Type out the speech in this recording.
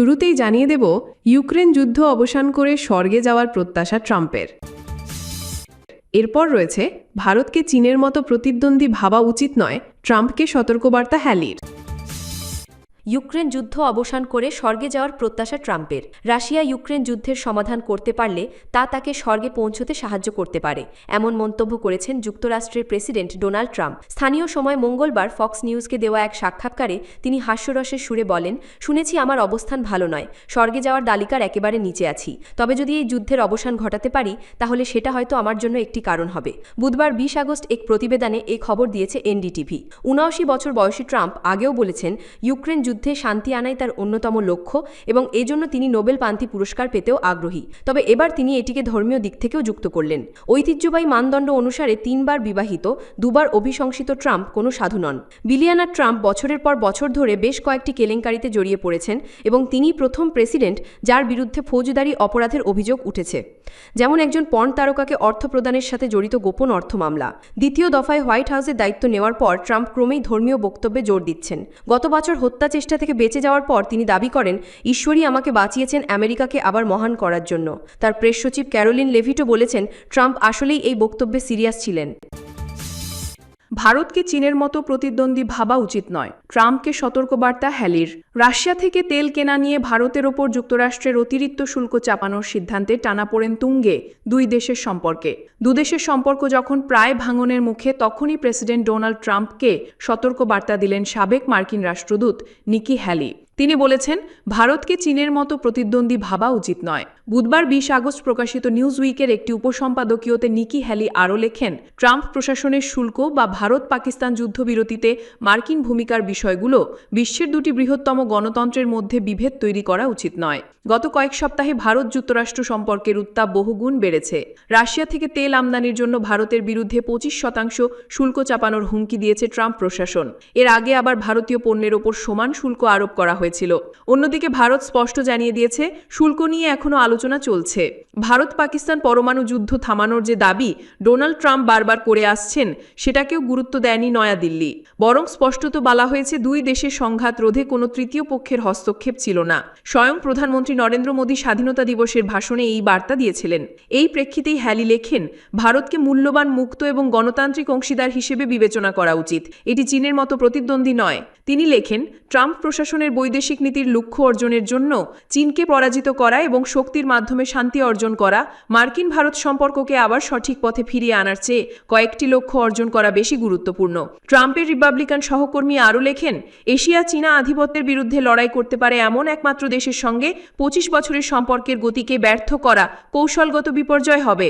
শুরুতেই জানিয়ে দেব, ইউক্রেন যুদ্ধ অবসান করে স্বর্গে যাওয়ার প্রত্যাশা ট্রাম্পের। এরপর রয়েছে, ভারতকে চীনের মতো প্রতিদ্বন্দ্বী ভাবা উচিত নয়, ট্রাম্পকে সতর্কবার্তা হ্যালির। ইউক্রেন যুদ্ধ অবসান করে স্বর্গে যাওয়ার প্রত্যাশা ট্রাম্পের। রাশিয়া ইউক্রেন যুদ্ধের সমাধান করতে পারলে তা তাকে স্বর্গে পৌঁছতে সাহায্য করতে পারে, এমন মন্তব্য করেছেন যুক্তরাষ্ট্রের প্রেসিডেন্ট ডোনাল্ড ট্রাম্প। স্থানীয় সময় মঙ্গলবার ফক্স নিউজকে দেওয়া এক সাক্ষাৎকারে তিনি হাস্যরসের সুরে বলেন, শুনেছি আমার অবস্থান ভালো নয়, স্বর্গে যাওয়ার দালিকার একেবারে নিচে আছি। তবে যদি এই যুদ্ধের অবসান ঘটাতে পারি, তাহলে সেটা হয়তো আমার জন্য একটি কারণ হবে। বুধবার বিশ আগস্ট এক প্রতিবেদনে এই খবর দিয়েছে এনডিটিভি। উনআশি বছর বয়সী ট্রাম্প আগেও বলেছেন, ইউক্রেন যুদ্ধে শান্তি আনাই তার অন্যতম লক্ষ্য এবং এজন্য তিনি নোবেল পান্তি পুরস্কার পেতেও আগ্রহী। তবে এবার তিনি এটিকে ধর্মীয় দিক থেকেও যুক্ত করলেন। ঐতিহ্যবাহী মানদণ্ড অনুসারে তিনবার বিবাহিত, দুবার অভিশংসিত ট্রাম্প কোনো সাধু নন। বিলিয়ানা ট্রাম্প বছরের পর বছর ধরে বেশ কয়েকটি কেলেঙ্কারিতে জড়িয়ে পড়েছেন এবং তিনি প্রথম প্রেসিডেন্ট যার বিরুদ্ধে ফৌজদারি অপরাধের অভিযোগ উঠেছে। যেমন একজন পর্ন তারকাকে অর্থ প্রদানের সাথে জড়িত গোপন অর্থ মামলা। দ্বিতীয় দফায় হোয়াইট হাউসের দায়িত্ব নেওয়ার পর ট্রাম্প ক্রমেই ধর্মীয় বক্তব্যে জোর দিচ্ছেন। গত বছর হত্যা চেষ্টা থেকে বেঁচে যাওয়ার পর তিনি দাবি করেন, ঈশ্বরই আমাকে বাঁচিয়েছেন আমেরিকাকে আবার মহান করার জন্য। তার প্রেস সচিব ক্যারোলিন লেভিটো বলেছেন, ট্রাম্প আসলেই এই বক্তব্যে সিরিয়াস ছিলেন। ভারতকে চীনের মতো প্রতিদ্বন্দ্বী ভাবা উচিত নয়। ট্রাম্পকে সতর্কবার্তা হ্যালির। রাশিয়া থেকে তেল কেনা নিয়ে ভারতের ওপর যুক্তরাষ্ট্রের অতিরিক্ত শুল্ক চাপানোর সিদ্ধান্তে টানা পড়েন তুঙ্গে, দুই দেশের সম্পর্কে। দুদেশের সম্পর্ক যখন প্রায় ভাঙনের মুখে, তখনই প্রেসিডেন্ট ডোনাল্ড ট্রাম্পকে সতর্কবার্তা দিলেন সাবেক মার্কিন রাষ্ট্রদূত নিকি হ্যালি। তিনি বলেছেন, ভারতকে চীনের মতো প্রতিদ্বন্দ্বী ভাবা উচিত নয়। বুধবার বিশ আগস্ট প্রকাশিত নিউজ উইকের একটি উপসম্পাদকীয়তে নিকি হ্যালি আরও লেখেন, ট্রাম্প প্রশাসনের শুল্ক বা ভারত পাকিস্তান যুদ্ধবিরতিতে মার্কিন ভূমিকার বিষয়গুলো বিশ্বের দুটি বৃহত্তম গণতন্ত্রের মধ্যে বিভেদ তৈরি করা উচিত নয়। গত কয়েক সপ্তাহে ভারত যুক্তরাষ্ট্র সম্পর্কের উত্তাপ বহুগুণ বেড়েছে। রাশিয়া থেকে তেল আমদানির জন্য ভারতের বিরুদ্ধে পঁচিশ শতাংশ শুল্ক চাপানোর হুমকি দিয়েছে ট্রাম্প প্রশাসন। এর আগে আবার ভারতীয় পণ্যের ওপর সমান শুল্ক আরোপ করা হয়েছিল। অন্যদিকে ভারত স্পষ্ট জানিয়ে দিয়েছে, শুল্ক নিয়ে এখনও আলোচনা চলছে। ভারত পাকিস্তান পরমাণু যুদ্ধ থামানোর যে দাবি ডোনাল্ড ট্রাম্প বারবার করে আসছেন, সেটাকেও গুরুত্ব দেয়নি নয়াদিল্লি। বরং স্পষ্টত বলা হয়েছে, দুই দেশের সংঘাত রোধে কোনো তৃতীয় পক্ষের হস্তক্ষেপ ছিল না। স্বয়ং প্রধানমন্ত্রী নরেন্দ্র মোদী স্বাধীনতা দিবসের ভাষণে এই বার্তা দিয়েছিলেন। এই প্রেক্ষিতেই হ্যালি লেখেন, ভারতকে মূল্যবান, মুক্ত এবং গণতান্ত্রিক অংশীদার হিসেবে বিবেচনা করা উচিত। এটি চীনের মতো প্রতিদ্বন্দ্বী নয়। তিনি লেখেন ট্রাম্প প্রশাসনের বৈদেশিক নীতির লক্ষ্য অর্জনের জন্য চীনকে পরাজিত করা এবং শক্তির মাধ্যমে শান্তি অর্জন করা মার্কিন ভারত সম্পর্ককে আবার সঠিক পথে ফিরিয়ে আনার চেয়ে কয়েকটি লক্ষ্য অর্জন করা বেশি গুরুত্বপূর্ণ। ট্রাম্পের রিপাবলিকান সহকর্মী আরও লেখেন, এশিয়া চীনা আধিপত্যের বিরুদ্ধে লড়াই করতে পারে এমন একমাত্র দেশের সঙ্গে পঁচিশ বছরের সম্পর্কের গতিকে ব্যর্থ করা কৌশলগত বিপর্যয় হবে।